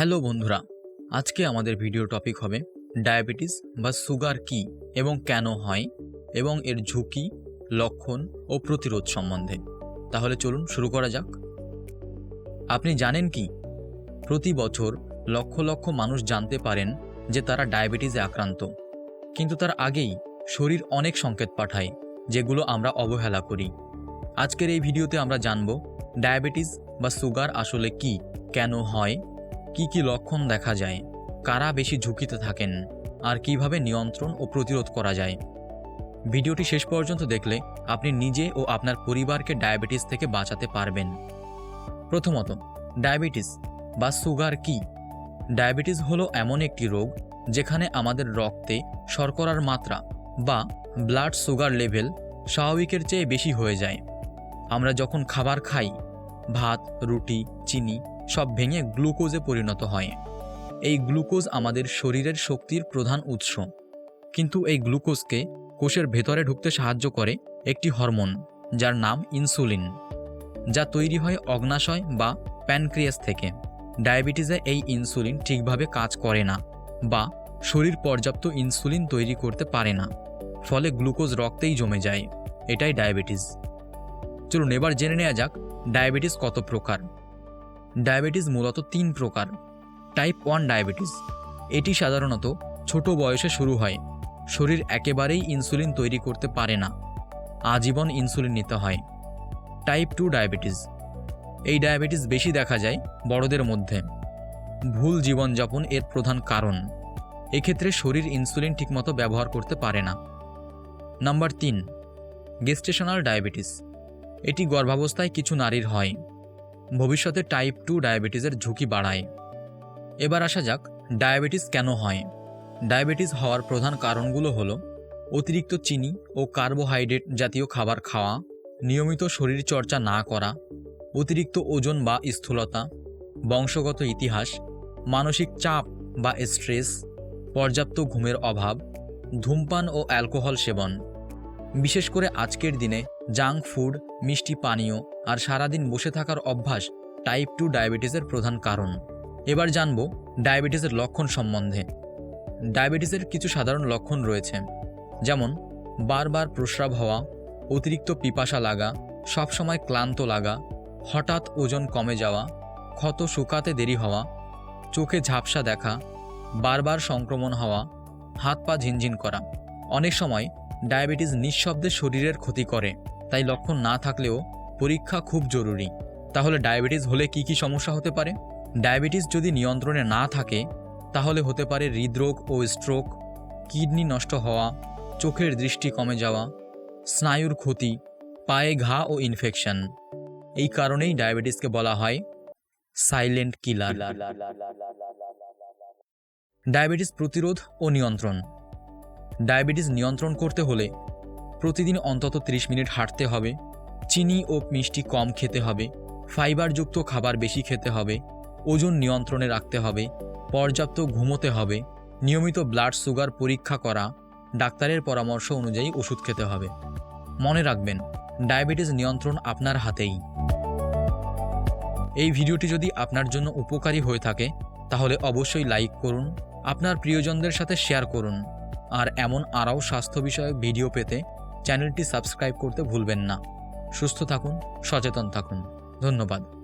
Hello বন্ধুরা, আজকে আমাদের ভিডিও টপিক হবে ডায়াবেটিস বা সুগার কি এবং কেন হয় এবং এর ঝুঁকি, লক্ষণ ও প্রতিরোধ সম্বন্ধে। তাহলে চলুন শুরু করা যাক। আপনি জানেন কি? প্রতি বছর লক্ষ লক্ষ মানুষ জানতে পারেন যে তারা ডায়াবেটিসে আক্রান্ত। কিন্তু তার আগেই শরীর অনেক সংকেত পাঠায়, যেগুলো আমরা অবহেলা করি। আজকের এই ভিডিওতে আমরা জানব ডায়াবেটিস বা সুগার আসলে কি, কেন হয় কি কি লক্ষণ দেখা যায়, কারা বেশি ঝুঁকিতে থাকেন, আর কীভাবে নিয়ন্ত্রণ ও প্রতিরোধ করা যায়। ভিডিওটি শেষ পর্যন্ত দেখলে আপনি নিজে ও আপনার পরিবারকে ডায়াবেটিস থেকে বাঁচাতে পারবেন। প্রথমত, ডায়াবেটিস বা সুগার কি? ডায়াবেটিস হলো এমন একটি রোগ যেখানে আমাদের রক্তে শর্করার মাত্রা বা ব্লাড সুগার লেভেল স্বাভাবিকের চেয়ে বেশি হয়ে যায়। আমরা যখন খাবার খাই, ভাত, রুটি, চিনি সব ভেঙে গ্লুকোজে পরিণত হয়। এই গ্লুকোজ আমাদের শরীরের শক্তির প্রধান উৎস। কিন্তু এই গ্লুকোজকে কোষের ভেতরে ঢুকতে সাহায্য করে একটি হরমোন, যার নাম ইনসুলিন, যা তৈরি হয় অগ্নাশয় বা প্যানক্রিয়াস থেকে। ডায়াবেটিসে এই ইনসুলিন ঠিকভাবে কাজ করে না বা শরীর পর্যাপ্ত ইনসুলিন তৈরি করতে পারে না, ফলে গ্লুকোজ রক্তেই জমে যায়। এটাই ডায়াবেটিস। চলুন এবার জেনে নেওয়া যাক ডায়াবেটিস কত প্রকার। ডায়াবেটিস মূলত তিন প্রকার। টাইপ ওয়ান ডায়াবেটিস, এটি সাধারণত ছোট বয়সে শুরু হয়। শরীর একেবারেই ইনসুলিন তৈরি করতে পারে না। আজীবন ইনসুলিন নিতে হয়। টাইপ টু ডায়াবেটিস, এই ডায়াবেটিস বেশি দেখা যায় বড়দের মধ্যে। ভুল জীবনযাপন এর প্রধান কারণ, এক্ষেত্রে শরীর ইনসুলিন ঠিকমতো ব্যবহার করতে পারে না। নাম্বার তিন গেস্টেশনাল ডায়াবেটিস, এটি গর্ভাবস্থায় কিছু নারীর হয়। ভবিষ্যতে টাইপ টু ডায়াবেটিসের ঝুঁকি বাড়ায়। এবার আসা যাক ডায়াবেটিস কেন হয়? ডায়াবেটিস হওয়ার প্রধান কারণগুলো হলো, অতিরিক্ত চিনি ও কার্বোহাইড্রেট জাতীয় খাবার খাওয়া, নিয়মিত শরীরচর্চা না করা, অতিরিক্ত ওজন বা স্থূলতা, বংশগত ইতিহাস, মানসিক চাপ বা স্ট্রেস পর্যাপ্ত ঘুমের অভাব, ধূমপান ও অ্যালকোহল সেবন। বিশেষ করে আজকের দিনে জাঙ্ক ফুড, মিষ্টি পানীয় আর সারাদিন বসে থাকার অভ্যাস টাইপ টু ডায়াবেটিসের প্রধান কারণ। এবার জানব ডায়াবেটিসের লক্ষণ সম্বন্ধে। ডায়াবেটিসের কিছু সাধারণ লক্ষণ রয়েছে, যেমন বারবার প্রস্রাব হওয়া, অতিরিক্ত পিপাসা লাগা, সবসময় ক্লান্ত লাগা, হঠাৎ ওজন কমে যাওয়া, ক্ষত শুকাতে দেরি হওয়া, চোখে ঝাপসা দেখা, বারবার সংক্রমণ হওয়া, হাত পা ঝিনঝিন করা। অনেক সময় ডায়াবেটিস নিঃশব্দে শরীরের ক্ষতি করে। তাই লক্ষণ না থাকলেও পরীক্ষা খুব জরুরি। তাহলে ডায়াবেটিস হলে কি কি সমস্যা হতে পারে? ডায়াবেটিস যদি নিয়ন্ত্রণে না থাকে, তাহলে হতে পারে হৃদরোগ ও স্ট্রোক, কিডনি নষ্ট হওয়া, চোখের দৃষ্টি কমে যাওয়া, স্নায়ুর ক্ষতি, পায়ে ঘা ও ইনফেকশন এই কারণেই ডায়াবেটিসকে বলা হয় সাইলেন্ট কিলার ডায়াবেটিস প্রতিরোধ ও নিয়ন্ত্রণ। ডায়াবেটিস নিয়ন্ত্রণ করতে হলে প্রতিদিন অন্তত 30 মিনিট হাঁটতে হবে, চিনি ও মিষ্টি কম খেতে হবে, ফাইবারযুক্ত খাবার বেশি খেতে হবে, ওজন নিয়ন্ত্রণে রাখতে হবে, পর্যাপ্ত ঘুমোতে হবে, নিয়মিত ব্লাড সুগার পরীক্ষা করা, ডাক্তারের পরামর্শ অনুযায়ী ওষুধ খেতে হবে। মনে রাখবেন, ডায়াবেটিস নিয়ন্ত্রণ আপনার হাতেই। এই ভিডিওটি যদি আপনার জন্য উপকারী হয়ে থাকে, তাহলে অবশ্যই লাইক করুন, আপনার প্রিয়জনদের সাথে শেয়ার করুন। আর এমন আরও স্বাস্থ্য বিষয়ক ভিডিও পেতে চ্যানেলটি সাবস্ক্রাইব করতে ভুলবেন না। সুস্থ থাকুন, সচেতন থাকুন। ধন্যবাদ।